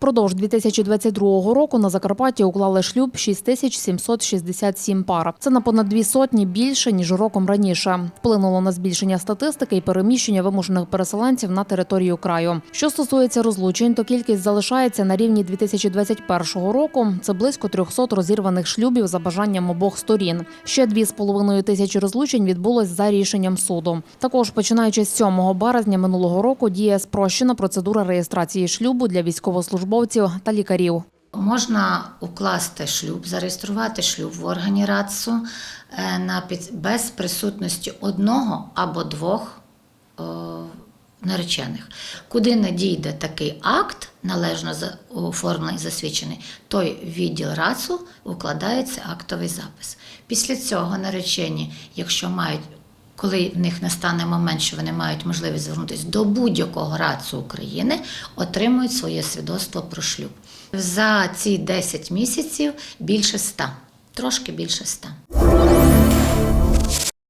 Впродовж 2022 року на Закарпатті уклали шлюб 6767 пар. Це на понад дві сотні більше ніж роком раніше. Вплинуло на збільшення статистики і переміщення вимушених переселенців на територію краю. Що стосується розлучень, то кількість залишається на рівні 2021 року. Це близько 300 розірваних шлюбів за бажанням обох сторін. Ще 2,5 тисячі розлучень відбулось за рішенням суду. Також починаючи з 7 березня минулого року діє спрощена процедура реєстрації шлюбу для військовослужбовців та лікарів. Можна укласти шлюб, зареєструвати шлюб в органі РАЦУ е, на без присутності одного або двох е, наречених. Куди не дійде такий акт, належно за- оформлений, засвідчений, той відділ РАЦУ укладається актовий запис. Після цього наречені, якщо мають коли в них настане момент, що вони мають можливість звернутися до будь-якого рацу України, отримують своє свідоцтво про шлюб. За ці 10 місяців більше 100, трошки більше 100.